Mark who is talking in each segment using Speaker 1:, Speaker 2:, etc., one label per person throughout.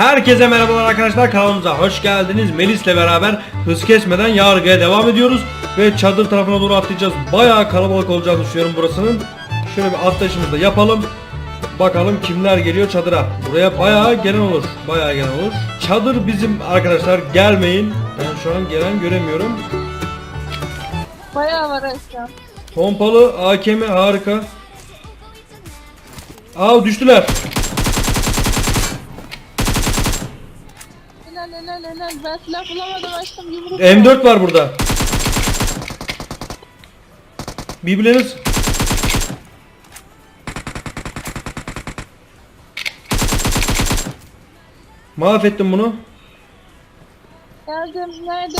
Speaker 1: Herkese merhabalar arkadaşlar kanalımıza hoş geldiniz. Melis'le beraber hız kesmeden yargıya devam ediyoruz. Ve çadır tarafına doğru atlayacağız. Bayağı kalabalık olacağını düşünüyorum burasının. Şöyle bir atlayışımızı da yapalım. Bakalım kimler geliyor çadıra. Buraya bayağı gelen olur. Bayağı gelen olur. Çadır bizim arkadaşlar gelmeyin. Ben şu an gelen göremiyorum.
Speaker 2: Bayağı var aşağı.
Speaker 1: Pompalı AKM harika. Aa düştüler.
Speaker 2: Helal helal helal. Ben silah bulamadım açtım yumruk.
Speaker 1: M4 var burada. Birbirleriniz Mahvettim bunu.
Speaker 2: Geldim. Nerede?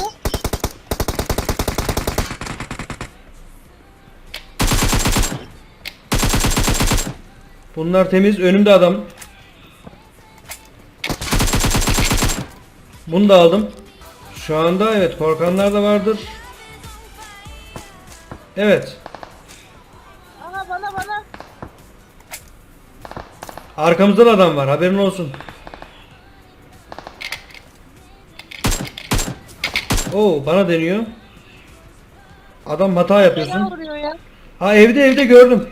Speaker 1: Bunlar temiz. Önümde adam. Bunu da aldım. Şu anda evet korkanlar da vardır. Evet.
Speaker 2: Aha bana bana.
Speaker 1: Arkamızda da adam var. Haberin olsun. Oo bana deniyor. Adam hata yapıyorsun.
Speaker 2: ya.
Speaker 1: Ha evde evde gördüm.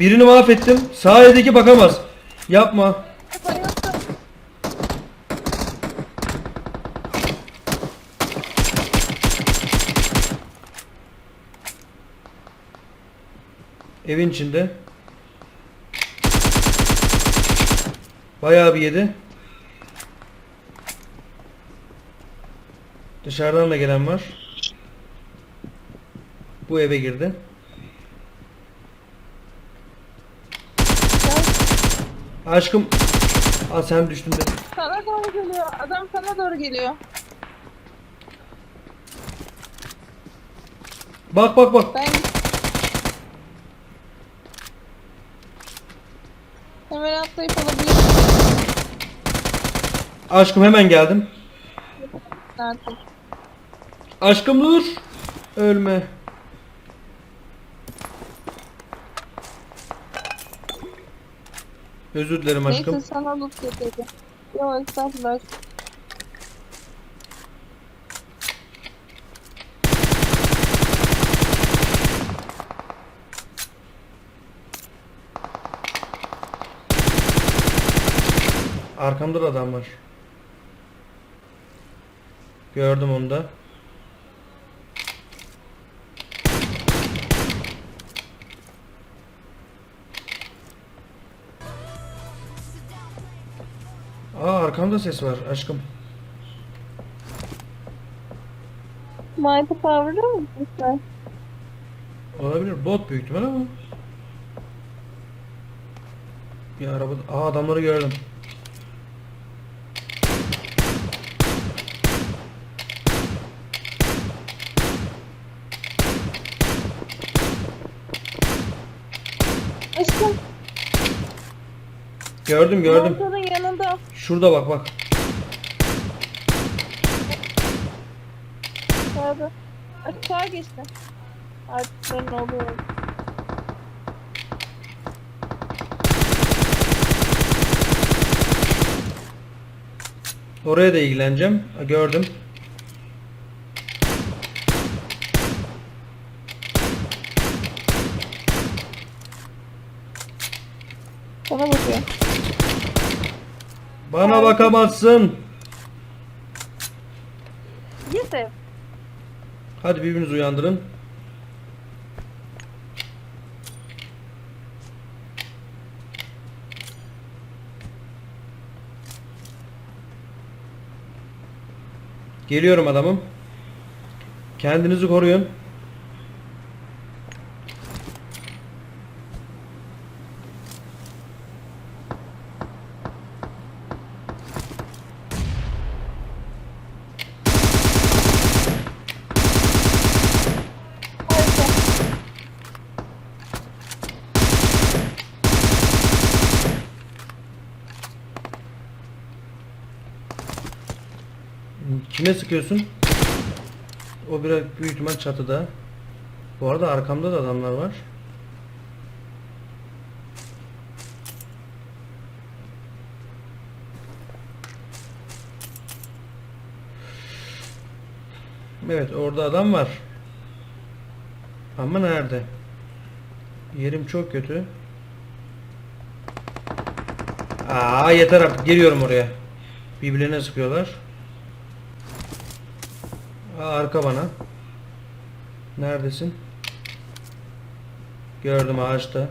Speaker 1: Birini mahvettim. Sağ evdeki bakamaz. Yapma. Evin içinde. Bayağı bir yedi. Dışarıdan da gelen var. Bu eve girdi. Aşkım. Aa sen düştün de.
Speaker 2: Sana doğru geliyor. Adam sana doğru geliyor.
Speaker 1: Bak bak bak.
Speaker 2: Ben Atlayıp alabilirim
Speaker 1: Aşkım hemen geldim.
Speaker 2: artık.
Speaker 1: Aşkım dur. Ölme. Özür dilerim aşkım.
Speaker 2: Neyse sana loot getirdim. Yok estağfurullah.
Speaker 1: Arkamda da adam var. Gördüm onu da. Aa arkamda ses var aşkım.
Speaker 2: Mighty Power'da mı sen?
Speaker 1: Olabilir bot büyük ihtimal ama. Bir araba. Aa adamları gördüm.
Speaker 2: Aşkım.
Speaker 1: Gördüm gördüm.
Speaker 2: Montanın yanında.
Speaker 1: Şurada bak bak.
Speaker 2: Nerede? Aşağı geçti. Artık senin oluyor.
Speaker 1: Oraya da ilgileneceğim. Gördüm.
Speaker 2: Sana bakıyor.
Speaker 1: Bana bakamazsın.
Speaker 2: Yusuf.
Speaker 1: Hadi birbirinizi uyandırın. Geliyorum adamım. Kendinizi koruyun. Kime sıkıyorsun? O biraz büyük ihtimal çatıda. Bu arada arkamda da adamlar var. Evet orada adam var. Ama nerede? Yerim çok kötü. Aa yeter artık geliyorum oraya. Birbirlerine sıkıyorlar. Arka bana. Neredesin? Gördüm ağaçta.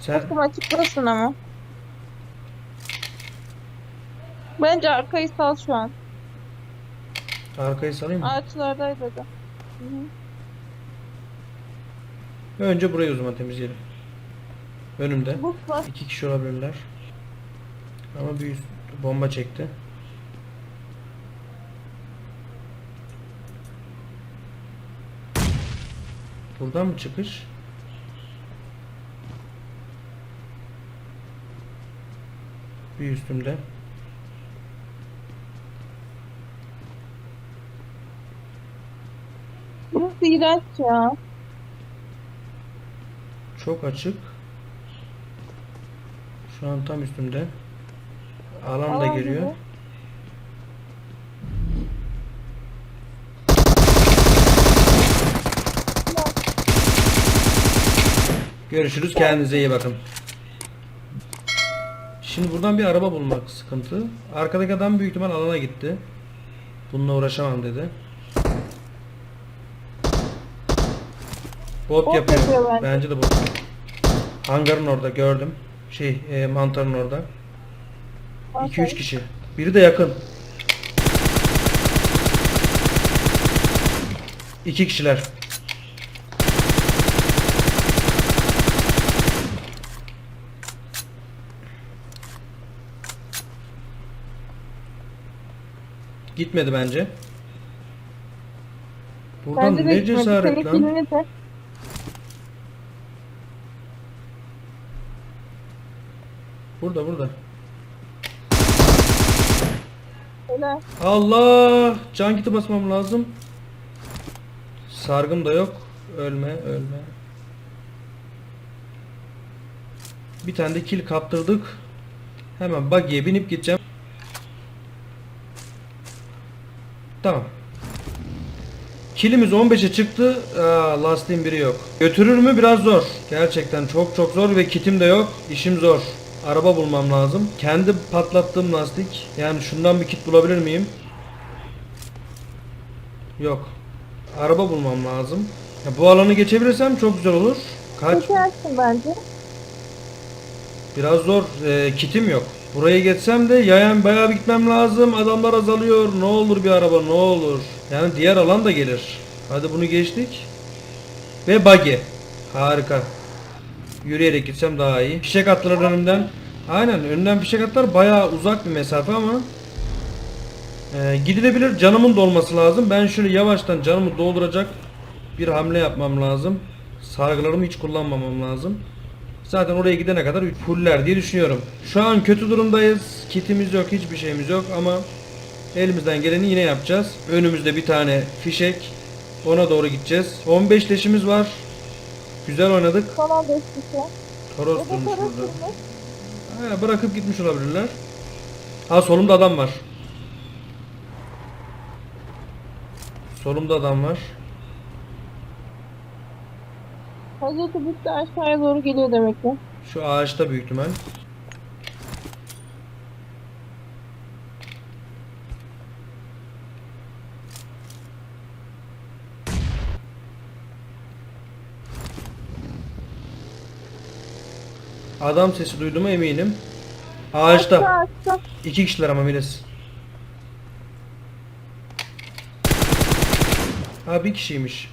Speaker 1: Sen
Speaker 2: Aşkım açıklasın ama. Bence arkayı sal şu an.
Speaker 1: arkayı salayım mı?
Speaker 2: Ağaçlardaydı da. Hı hı.
Speaker 1: Önce burayı o zaman temizleyelim. Önümde.
Speaker 2: Bu var.
Speaker 1: İki kişi olabilirler. Ama bir üst- bomba çekti. Buradan mı çıkış? Bir üstümde.
Speaker 2: Burası iğrenç ya.
Speaker 1: Çok açık. Şu an tam üstümde. Alan da geliyor.
Speaker 2: gibi.
Speaker 1: Görüşürüz. Kendinize iyi bakın. Şimdi buradan bir araba bulmak sıkıntı. Arkadaki adam büyük ihtimal alana gitti. Bununla uğraşamam dedi. Bot,
Speaker 2: Bot
Speaker 1: yapıyor.
Speaker 2: yapıyor bence.
Speaker 1: Bence de bot. Hangarın orada gördüm. Şey, e, mantarın orada. 2-3 kişi. Biri de yakın. İki kişiler. Gitmedi bence. Buradan
Speaker 2: Bence
Speaker 1: ne cesaret lan. Burada burada.
Speaker 2: Öyle.
Speaker 1: Allah! Can kiti basmam lazım. Sargım da yok. Ölme, ölme. Bir tane de kill kaptırdık. Hemen buggy'e binip gideceğim. Tamam. Kilimiz 15'e çıktı. Aa, lastiğin biri yok. Götürür mü? Biraz zor. Gerçekten çok çok zor ve kitim de yok. İşim zor. Araba bulmam lazım. Kendi patlattığım lastik. Yani şundan bir kit bulabilir miyim? Yok. Araba bulmam lazım. Ya bu alanı geçebilirsem çok güzel olur. Kaç?
Speaker 2: Geçersin bence.
Speaker 1: Biraz zor. Ee, kitim yok. Burayı geçsem de yayan bayağı bir gitmem lazım. Adamlar azalıyor. Ne olur bir araba ne olur. Yani diğer alan da gelir. Hadi bunu geçtik. Ve buggy. Harika. Yürüyerek gitsem daha iyi. Fişek attılar önümden. Aynen önümden fişek attılar. Bayağı uzak bir mesafe ama ee, gidilebilir. Canımın dolması lazım. Ben şöyle yavaştan canımı dolduracak bir hamle yapmam lazım. Sargılarımı hiç kullanmamam lazım. Zaten oraya gidene kadar fuller diye düşünüyorum. Şu an kötü durumdayız. Kitimiz yok, hiçbir şeyimiz yok ama elimizden geleni yine yapacağız. Önümüzde bir tane fişek. Ona doğru gideceğiz. 15 leşimiz var. Güzel oynadık.
Speaker 2: Son 15 kişi.
Speaker 1: Toros
Speaker 2: da
Speaker 1: durmuş burada. Ha, bırakıp gitmiş olabilirler. Ha solumda adam var. Solumda adam var.
Speaker 2: Hazreti bitti aşağıya doğru geliyor demek ki.
Speaker 1: Şu ağaçta büyük ihtimal. Adam sesi duyduğuma eminim. Ağaçta.
Speaker 2: Aşağı aşağı.
Speaker 1: İki kişiler ama Melis. Ha bir kişiymiş.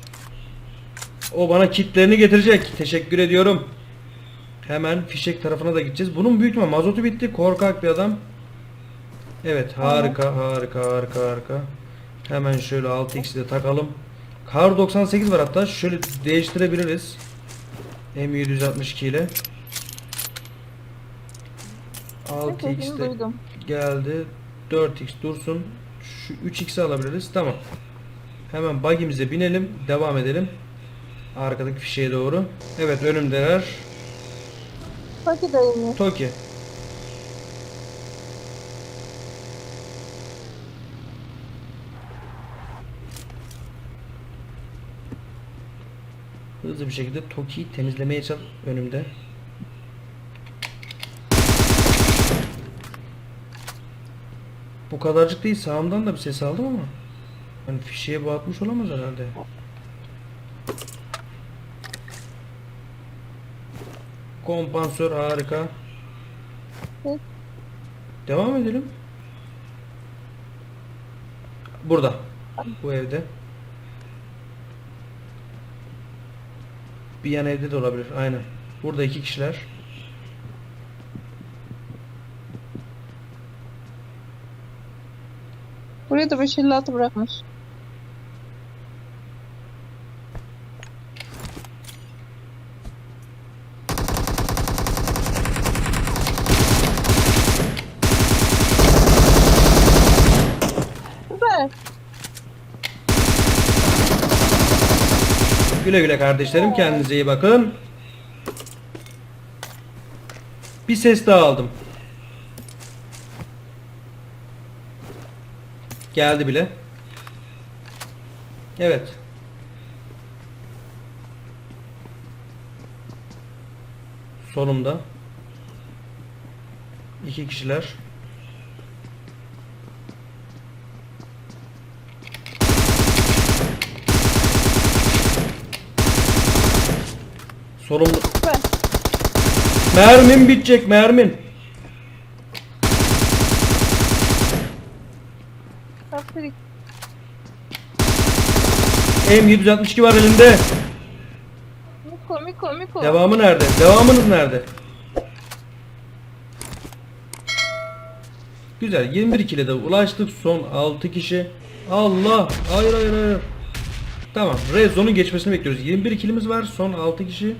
Speaker 1: O bana kitlerini getirecek. Teşekkür ediyorum. Hemen fişek tarafına da gideceğiz. Bunun büyük ihtimal mazotu bitti. Korkak bir adam. Evet harika harika harika harika. Hemen şöyle 6x'i de takalım. Kar 98 var hatta. Şöyle değiştirebiliriz. M762 ile.
Speaker 2: Sesini
Speaker 1: 6x de geldi. 4x dursun. Şu 3x'i alabiliriz. Tamam. Hemen bug'imize binelim. Devam edelim. Arkadaki fişeye doğru. Evet önümdeler.
Speaker 2: Toki dayım.
Speaker 1: Toki. Hızlı bir şekilde Toki'yi temizlemeye çalış önümde. Bu kadarcık değil sağımdan da bir ses aldım ama. Hani fişeye batmış olamaz herhalde. Kompansör harika.
Speaker 2: Hı.
Speaker 1: Devam edelim. Burada. Bu evde. Bir yan evde de olabilir. Aynen. Burada iki kişiler.
Speaker 2: Buraya da 556 bırakmış.
Speaker 1: Güle güle kardeşlerim. Kendinize iyi bakın. Bir ses daha aldım. Geldi bile. Evet. Solumda. İki kişiler. Solumda. Mermin bitecek mermin.
Speaker 2: Aferin.
Speaker 1: M762 var elimde.
Speaker 2: Miko Miko Miko.
Speaker 1: Devamı nerede? Devamınız nerede? Güzel. 21 kile de ulaştık. Son 6 kişi. Allah. Hayır hayır hayır. Tamam. Red zone'un geçmesini bekliyoruz. 21 kilimiz var. Son 6 kişi.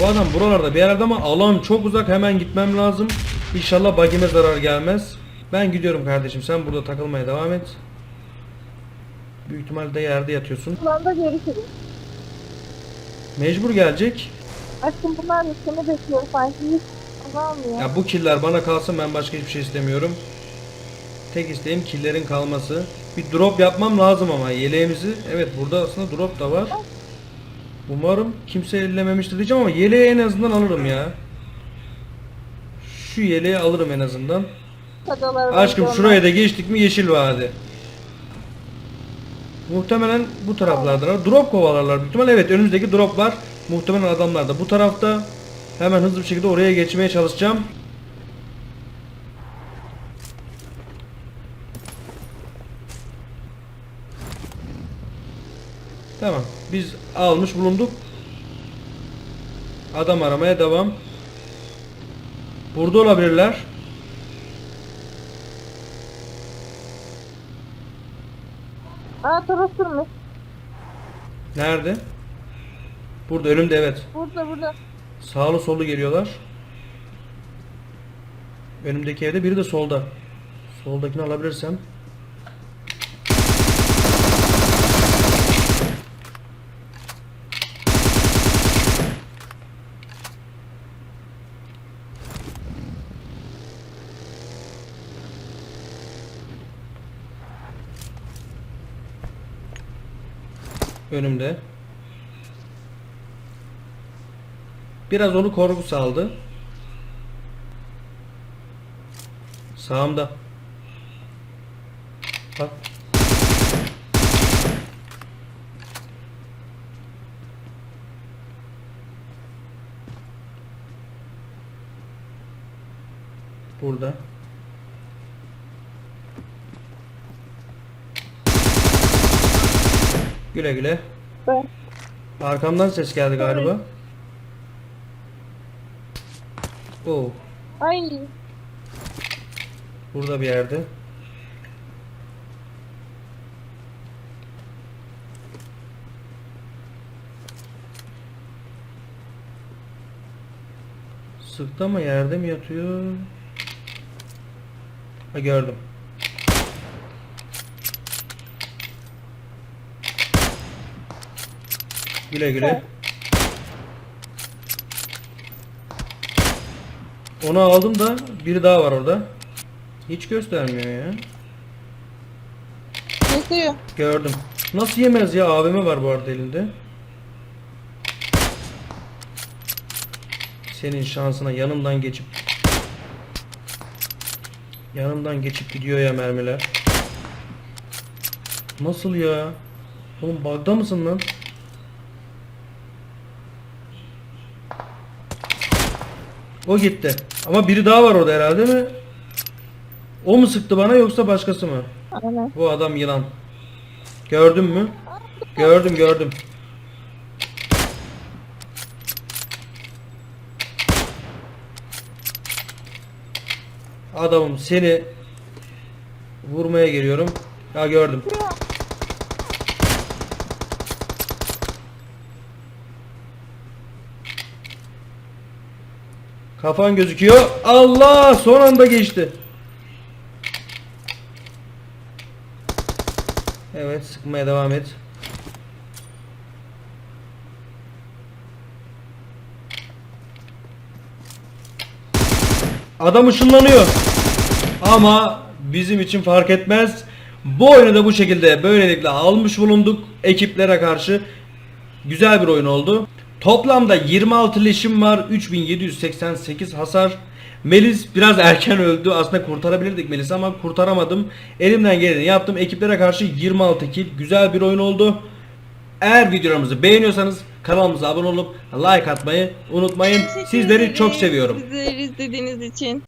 Speaker 1: Bu adam buralarda bir yerlerde ama alan çok uzak. Hemen gitmem lazım. İnşallah bagime zarar gelmez. Ben gidiyorum kardeşim. Sen burada takılmaya devam et. Büyük ihtimalle yerde yatıyorsun.
Speaker 2: Planda görüşürüz.
Speaker 1: Mecbur gelecek.
Speaker 2: Aşkım bunlar seni bekliyor sanki hiç azalmıyor.
Speaker 1: Ya bu killer bana kalsın ben başka hiçbir şey istemiyorum. Tek isteğim killerin kalması. Bir drop yapmam lazım ama yeleğimizi. Evet burada aslında drop da var. Umarım kimse ellememiştir diyeceğim ama yeleği en azından alırım ya. Şu yeleği alırım en azından. Aşkım şuraya da geçtik mi yeşil vadi. Muhtemelen bu taraflardan. Drop kovalarlar büyük ihtimal. Evet önümüzdeki drop var. Muhtemelen adamlar da bu tarafta. Hemen hızlı bir şekilde oraya geçmeye çalışacağım. Tamam. Biz almış bulunduk. Adam aramaya devam. Burada olabilirler.
Speaker 2: Aa sürmüş.
Speaker 1: Nerede? Burada önümde evet.
Speaker 2: Burada burada.
Speaker 1: Sağlı sollu geliyorlar. Önümdeki evde biri de solda. Soldakini alabilirsem. Önümde. Biraz onu korku saldı. Sağımda. Bak. Burada. Güle güle.
Speaker 2: Ben.
Speaker 1: Arkamdan ses geldi galiba. Oo,
Speaker 2: Ay.
Speaker 1: burada bir yerde. Sıktı ama yerde mi yatıyor? Ha gördüm. Güle güle. Onu aldım da biri daha var orada. Hiç göstermiyor ya.
Speaker 2: Yakıyor.
Speaker 1: Gördüm. Nasıl yemez ya? AVM var bu arada elinde. Senin şansına yanımdan geçip Yanımdan geçip gidiyor ya mermiler. Nasıl ya? Oğlum bug'da mısın lan? O gitti. Ama biri daha var orada herhalde mi? O mu sıktı bana yoksa başkası mı?
Speaker 2: Aynen.
Speaker 1: Bu adam yılan. Gördün mü? Gördüm gördüm. Adamım seni vurmaya geliyorum. Ya gördüm. Kafan gözüküyor. Allah son anda geçti. Evet sıkmaya devam et. Adam ışınlanıyor. Ama bizim için fark etmez. Bu oyunu da bu şekilde böylelikle almış bulunduk ekiplere karşı. Güzel bir oyun oldu. Toplamda 26 leşim var. 3788 hasar. Melis biraz erken öldü. Aslında kurtarabilirdik Melis'i ama kurtaramadım. Elimden geleni yaptım. Ekiplere karşı 26 kill. Güzel bir oyun oldu. Eğer videolarımızı beğeniyorsanız kanalımıza abone olup like atmayı unutmayın.
Speaker 2: Teşekkür
Speaker 1: Sizleri çok
Speaker 2: ederiz
Speaker 1: seviyorum.
Speaker 2: Bizleri izlediğiniz için.